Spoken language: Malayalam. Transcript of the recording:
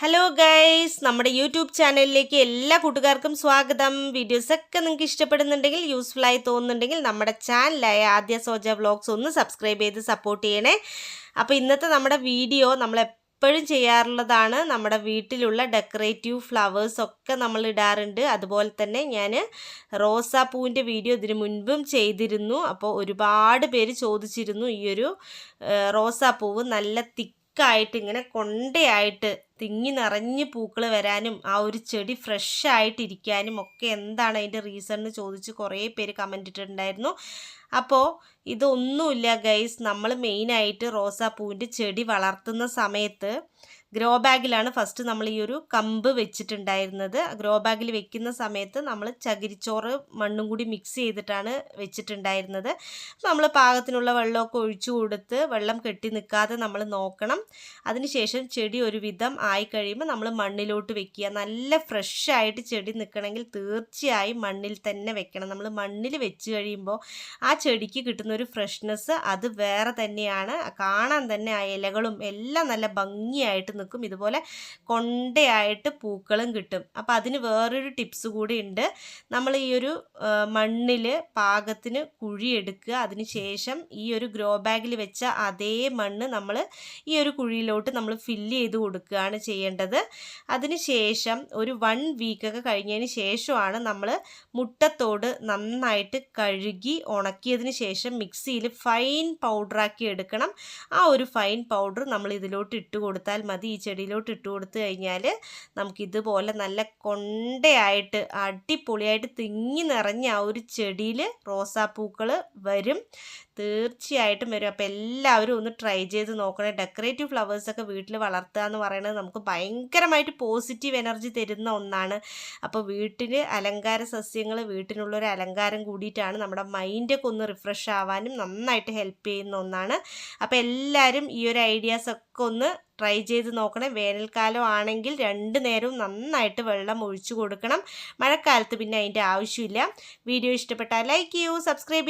ഹലോ ഗൈസ് നമ്മുടെ യൂട്യൂബ് ചാനലിലേക്ക് എല്ലാ കൂട്ടുകാർക്കും സ്വാഗതം. വീഡിയോസൊക്കെ നിങ്ങൾക്ക് ഇഷ്ടപ്പെടുന്നുണ്ടെങ്കിൽ യൂസ്ഫുൾ ആയി തോന്നുന്നുണ്ടെങ്കിൽ നമ്മുടെ ചാനലായ ആദ്യ സോജ വ്ളോഗ്സ് ഒന്ന് സബ്സ്ക്രൈബ് ചെയ്ത് സപ്പോർട്ട് ചെയ്യണേ. അപ്പോൾ ഇന്നത്തെ നമ്മുടെ വീഡിയോ നമ്മൾ എപ്പോഴും ചെയ്യാറുള്ളതാണ്. നമ്മുടെ വീട്ടിലുള്ള ഡെക്കറേറ്റീവ് ഫ്ലവേഴ്സ് ഒക്കെ നമ്മൾ ഇടാറുണ്ട്. അതുപോലെ തന്നെ ഞാൻ റോസാപ്പൂവിന്റെ വീഡിയോ ഇതിനു മുൻപും ചെയ്തിരുന്നു. അപ്പോൾ ഒരുപാട് പേര് ചോദിച്ചിരുന്നു ഈയൊരു റോസാപ്പൂവ് നല്ല തിക്കായിട്ട് ഇങ്ങനെ കൊണ്ടയായിട്ട് തിങ്ങി നിറഞ്ഞ് പൂക്കൾ വരാനും ആ ഒരു ചെടി ഫ്രഷ് ആയിട്ടിരിക്കാനും ഒക്കെ എന്താണ് അതിന്റെ റീസൺ എന്ന് ചോദിച്ച് കുറേ പേര് കമന്റ് ഇട്ടിട്ടുണ്ടായിരുന്നു. അപ്പോൾ ഇതൊന്നുമില്ല ഗൈസ് നമ്മൾ മെയിനായിട്ട് റോസാപ്പൂവിന്റെ ചെടി വളർത്തുന്ന സമയത്ത് ഗ്രോ ബാഗിലാണ് ഫസ്റ്റ് നമ്മൾ ഈ ഒരു കമ്പ് വെച്ചിട്ടുണ്ടായിരുന്നത്. ഗ്രോ ബാഗിൽ വെക്കുന്ന സമയത്ത് നമ്മൾ ചകിരിച്ചോറ് മണ്ണും കൂടി മിക്സ് ചെയ്തിട്ടാണ് വെച്ചിട്ടുണ്ടായിരുന്നത്. നമ്മൾ പാകത്തിനുള്ള വെള്ളമൊക്കെ ഒഴിച്ചു കൊടുത്ത് വെള്ളം കെട്ടി നിൽക്കാതെ നമ്മൾ നോക്കണം. അതിനുശേഷം ചെടി ഒരുവിധം ആയി കഴിയുമ്പോൾ നമ്മൾ മണ്ണിലോട്ട് വെക്കുക. നല്ല ഫ്രഷ് ആയിട്ട് ചെടി നിൽക്കണമെങ്കിൽ തീർച്ചയായും മണ്ണിൽ തന്നെ വെക്കണം. നമ്മൾ മണ്ണിൽ വെച്ച് കഴിയുമ്പോൾ ആ ചെടിക്ക് കിട്ടുന്ന ഒരു ഫ്രഷ്നെസ് അത് വേറെ തന്നെയാണ്. കാണാൻ തന്നെ ആ ഇലകളും എല്ലാം നല്ല ഭംഗിയായിട്ട് നിൽക്കും. ഇതുപോലെ കൊണ്ടയായിട്ട് പൂക്കളും കിട്ടും. അപ്പം അതിന് വേറൊരു ടിപ്സ് കൂടി ഉണ്ട്. നമ്മൾ ഈ ഒരു മണ്ണിൽ പാകത്തിന് കുഴിയെടുക്കുക അതിന് ശേഷം ഈ ഒരു ഗ്രോ ബാഗിൽ വെച്ച അതേ മണ്ണ് നമ്മൾ ഈ ഒരു കുഴിയിലോട്ട് നമ്മൾ ഫില്ല് ചെയ്ത് കൊടുക്കുകയാണ് ചെയ്യേണ്ടത്. അതിന് ശേഷം ഒരു വൺ വീക്കൊക്കെ കഴിഞ്ഞതിന് ശേഷമാണ് നമ്മൾ മുട്ടത്തോട് നന്നായിട്ട് കഴുകി ഉണക്കിയതിന് ശേഷം മിക്സിയിൽ ഫൈൻ പൗഡറാക്കി എടുക്കണം. ആ ഒരു ഫൈൻ പൗഡർ നമ്മൾ ഇതിലോട്ട് ഇട്ട് കൊടുത്താൽ മതി. ഈ ചെടിയിലോട്ട് ഇട്ട് കൊടുത്തു കഴിഞ്ഞാൽ നമുക്കിതുപോലെ നല്ല കൊണ്ടയായിട്ട് അടിപൊളിയായിട്ട് തിങ്ങി നിറഞ്ഞ ആ ഒരു ചെടിയിൽ റോസാപ്പൂക്കൾ വരും. തീർച്ചയായിട്ടും വരും. അപ്പോൾ എല്ലാവരും ഒന്ന് ട്രൈ ചെയ്ത് നോക്കണേ. ഡെക്കറേറ്റീവ് ഫ്ലവേഴ്സൊക്കെ വീട്ടിൽ വളർത്തുക എന്ന് പറയുന്നത് നമുക്ക് ഭയങ്കരമായിട്ട് പോസിറ്റീവ് എനർജി തരുന്ന ഒന്നാണ്. അപ്പോൾ വീട്ടിൽ അലങ്കാര സസ്യങ്ങൾ വീട്ടിനുള്ളൊരു അലങ്കാരം കൂടിയിട്ടാണ് നമ്മുടെ മൈൻഡൊക്കെ ഒന്ന് റിഫ്രഷ് ആവാനും നന്നായിട്ട് ഹെൽപ്പ് ചെയ്യുന്ന ഒന്നാണ്. അപ്പോൾ എല്ലാവരും ഈ ഒരു ഐഡിയാസൊക്കെ ഒന്ന് ട്രൈ ചെയ്ത് നോക്കണം. വേനൽക്കാലം ആണെങ്കിൽ രണ്ട് നേരവും നന്നായിട്ട് വെള്ളം ഒഴിച്ചു കൊടുക്കണം. മഴക്കാലത്ത് പിന്നെ അതിന്റെ ആവശ്യമില്ല. വീഡിയോ ഇഷ്ടപ്പെട്ടാൽ ലൈക്ക് ചെയ്യൂ സബ്സ്ക്രൈബ്